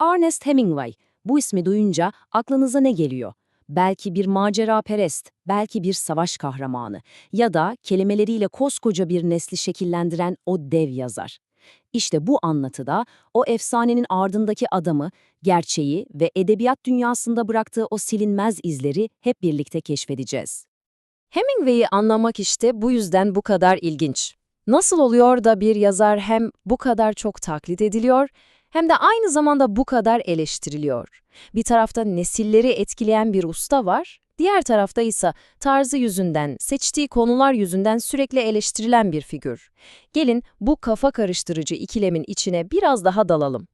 Ernest Hemingway. Bu ismi duyunca aklınıza ne geliyor? Belki bir macera perest, belki bir savaş kahramanı ya da kelimeleriyle koskoca bir nesli şekillendiren o dev yazar. İşte bu anlatıda o efsanenin ardındaki adamı, gerçeği ve edebiyat dünyasında bıraktığı o silinmez izleri hep birlikte keşfedeceğiz. Hemingway'i anlamak işte bu yüzden bu kadar ilginç. Nasıl oluyor da bir yazar hem bu kadar çok taklit ediliyor hem de aynı zamanda bu kadar eleştiriliyor? Bir tarafta nesilleri etkileyen bir usta var, diğer tarafta ise tarzı yüzünden, seçtiği konular yüzünden sürekli eleştirilen bir figür. Gelin bu kafa karıştırıcı ikilemin içine biraz daha dalalım.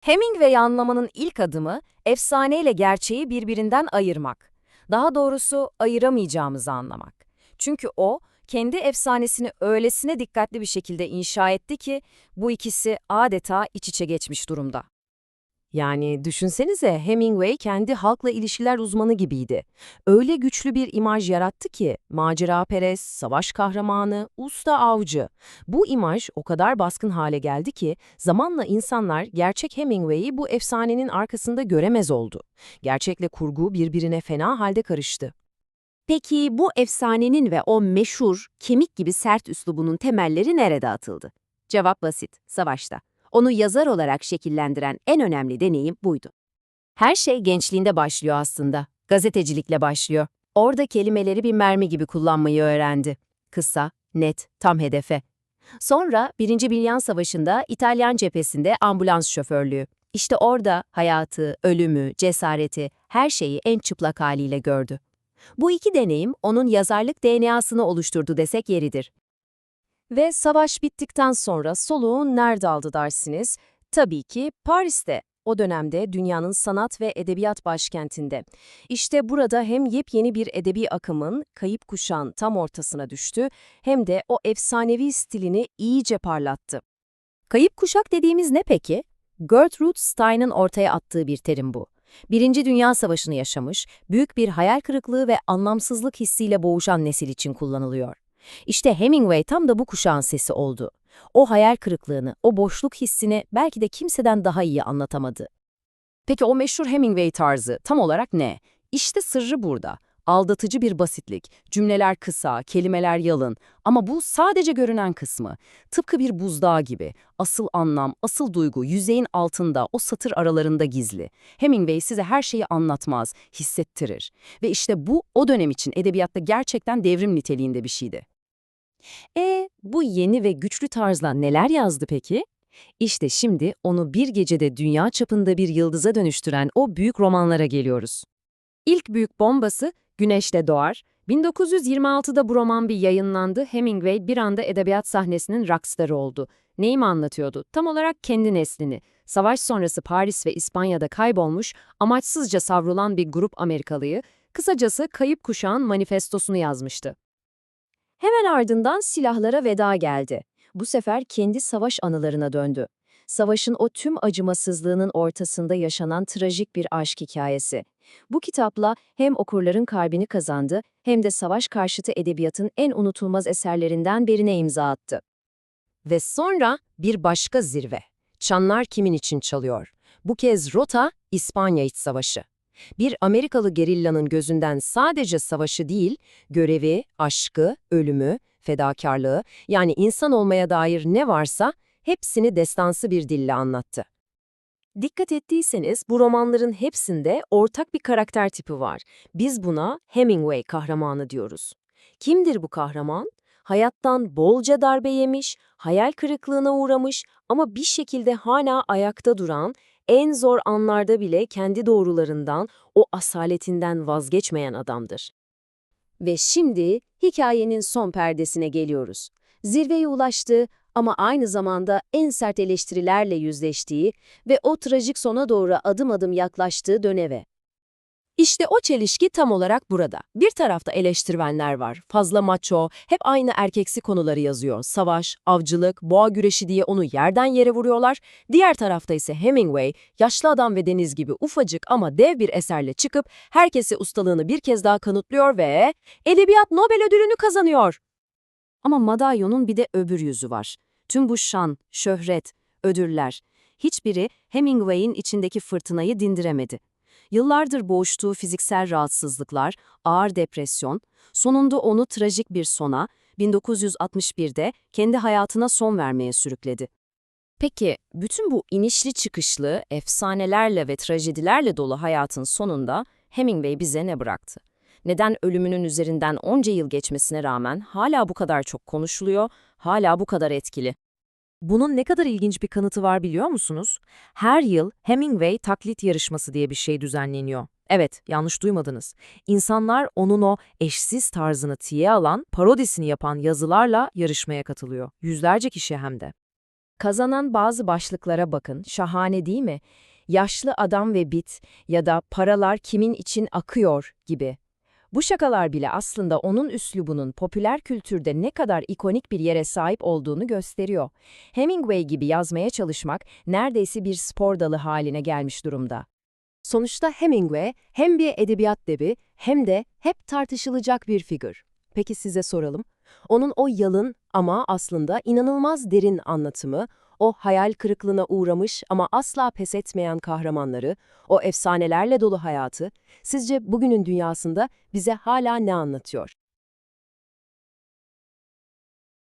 Hemingway'i anlamanın ilk adımı, efsaneyle gerçeği birbirinden ayırmak. Daha doğrusu ayıramayacağımızı anlamak. Çünkü o, kendi efsanesini öylesine dikkatli bir şekilde inşa etti ki bu ikisi adeta iç içe geçmiş durumda. Yani düşünsenize Hemingway kendi halkla ilişkiler uzmanı gibiydi. Öyle güçlü bir imaj yarattı ki macera perest, savaş kahramanı, usta avcı. Bu imaj o kadar baskın hale geldi ki zamanla insanlar gerçek Hemingway'i bu efsanenin arkasında göremez oldu. Gerçekle kurgu birbirine fena halde karıştı. Peki bu efsanenin ve o meşhur, kemik gibi sert üslubunun temelleri nerede atıldı? Cevap basit, savaşta. Onu yazar olarak şekillendiren en önemli deneyim buydu. Her şey gençliğinde başlıyor aslında. Gazetecilikle başlıyor. Orada kelimeleri bir mermi gibi kullanmayı öğrendi. Kısa, net, tam hedefe. Sonra Birinci Bilyan Savaşı'nda İtalyan cephesinde ambulans şoförlüğü. İşte orada hayatı, ölümü, cesareti, her şeyi en çıplak haliyle gördü. Bu iki deneyim onun yazarlık DNA'sını oluşturdu desek yeridir. Ve savaş bittikten sonra soluğu nerede aldı dersiniz? Tabii ki Paris'te. O dönemde dünyanın sanat ve edebiyat başkentinde. İşte burada hem yepyeni bir edebi akımın, kayıp kuşağın tam ortasına düştü, hem de o efsanevi stilini iyice parlattı. Kayıp kuşak dediğimiz ne peki? Gertrude Stein'ın ortaya attığı bir terim bu. Birinci Dünya Savaşı'nı yaşamış, büyük bir hayal kırıklığı ve anlamsızlık hissiyle boğuşan nesil için kullanılıyor. İşte Hemingway tam da bu kuşağın sesi oldu. O hayal kırıklığını, o boşluk hissini belki de kimseden daha iyi anlatamadı. Peki o meşhur Hemingway tarzı tam olarak ne? İşte sırrı burada. Aldatıcı bir basitlik, cümleler kısa, kelimeler yalın ama bu sadece görünen kısmı. Tıpkı bir buzdağı gibi. Asıl anlam, asıl duygu yüzeyin altında, o satır aralarında gizli. Hemingway size her şeyi anlatmaz, hissettirir. Ve işte bu o dönem için edebiyatta gerçekten devrim niteliğinde bir şeydi. E bu yeni ve güçlü tarzla neler yazdı peki? İşte şimdi onu bir gecede dünya çapında bir yıldıza dönüştüren o büyük romanlara geliyoruz. İlk büyük bombası Güneşte Doğar. 1926'da bu roman bir yayınlandı. Hemingway bir anda edebiyat sahnesinin rockstarı oldu. Neyi mi anlatıyordu? Tam olarak kendi neslini. Savaş sonrası Paris ve İspanya'da kaybolmuş, amaçsızca savrulan bir grup Amerikalıyı, kısacası kayıp kuşağın manifestosunu yazmıştı. Hemen ardından silahlara veda geldi. Bu sefer kendi savaş anılarına döndü. Savaşın o tüm acımasızlığının ortasında yaşanan trajik bir aşk hikayesi. Bu kitapla hem okurların kalbini kazandı hem de savaş karşıtı edebiyatın en unutulmaz eserlerinden birine imza attı. Ve sonra bir başka zirve. Çanlar kimin için çalıyor? Bu kez rota İspanya İç Savaşı. Bir Amerikalı gerillanın gözünden sadece savaşı değil, görevi, aşkı, ölümü, fedakarlığı yani insan olmaya dair ne varsa hepsini destansı bir dille anlattı. Dikkat ettiyseniz bu romanların hepsinde ortak bir karakter tipi var. Biz buna Hemingway kahramanı diyoruz. Kimdir bu kahraman? Hayattan bolca darbe yemiş, hayal kırıklığına uğramış ama bir şekilde hala ayakta duran, en zor anlarda bile kendi doğrularından, o asaletinden vazgeçmeyen adamdır. Ve şimdi hikayenin son perdesine geliyoruz. Zirveye ulaştığı ama aynı zamanda en sert eleştirilerle yüzleştiği ve o trajik sona doğru adım adım yaklaştığı döneve. İşte o çelişki tam olarak burada. Bir tarafta eleştirmenler var. Fazla maço, hep aynı erkeksi konuları yazıyor. Savaş, avcılık, boğa güreşi diye onu yerden yere vuruyorlar. Diğer tarafta ise Hemingway, yaşlı adam ve deniz gibi ufacık ama dev bir eserle çıkıp herkese ustalığını bir kez daha kanıtlıyor ve Edebiyat Nobel ödülünü kazanıyor. Ama madalyonun bir de öbür yüzü var. Tüm bu şan, şöhret, ödüller. hiçbiri Hemingway'in içindeki fırtınayı dindiremedi. Yıllardır boğuştuğu fiziksel rahatsızlıklar, ağır depresyon, sonunda onu trajik bir sona, 1961'de kendi hayatına son vermeye sürükledi. Peki, bütün bu inişli çıkışlı, efsanelerle ve trajedilerle dolu hayatın sonunda Hemingway bize ne bıraktı? Neden ölümünün üzerinden onca yıl geçmesine rağmen hala bu kadar çok konuşuluyor, hala bu kadar etkili? Bunun ne kadar ilginç bir kanıtı var biliyor musunuz? Her yıl Hemingway taklit yarışması diye bir şey düzenleniyor. Evet, yanlış duymadınız. İnsanlar onun o eşsiz tarzını tiye alan, parodisini yapan yazılarla yarışmaya katılıyor. Yüzlerce kişi hem de. Kazanan bazı başlıklara bakın, şahane değil mi? Yaşlı adam ve bit ya da paralar kimin için akıyor gibi. Bu şakalar bile aslında onun üslubunun popüler kültürde ne kadar ikonik bir yere sahip olduğunu gösteriyor. Hemingway gibi yazmaya çalışmak neredeyse bir spor dalı haline gelmiş durumda. Sonuçta Hemingway hem bir edebiyat devi hem de hep tartışılacak bir figür. Peki size soralım. Onun o yalın ama aslında inanılmaz derin anlatımı, o hayal kırıklığına uğramış ama asla pes etmeyen kahramanları, o efsanelerle dolu hayatı, sizce bugünün dünyasında bize hala ne anlatıyor?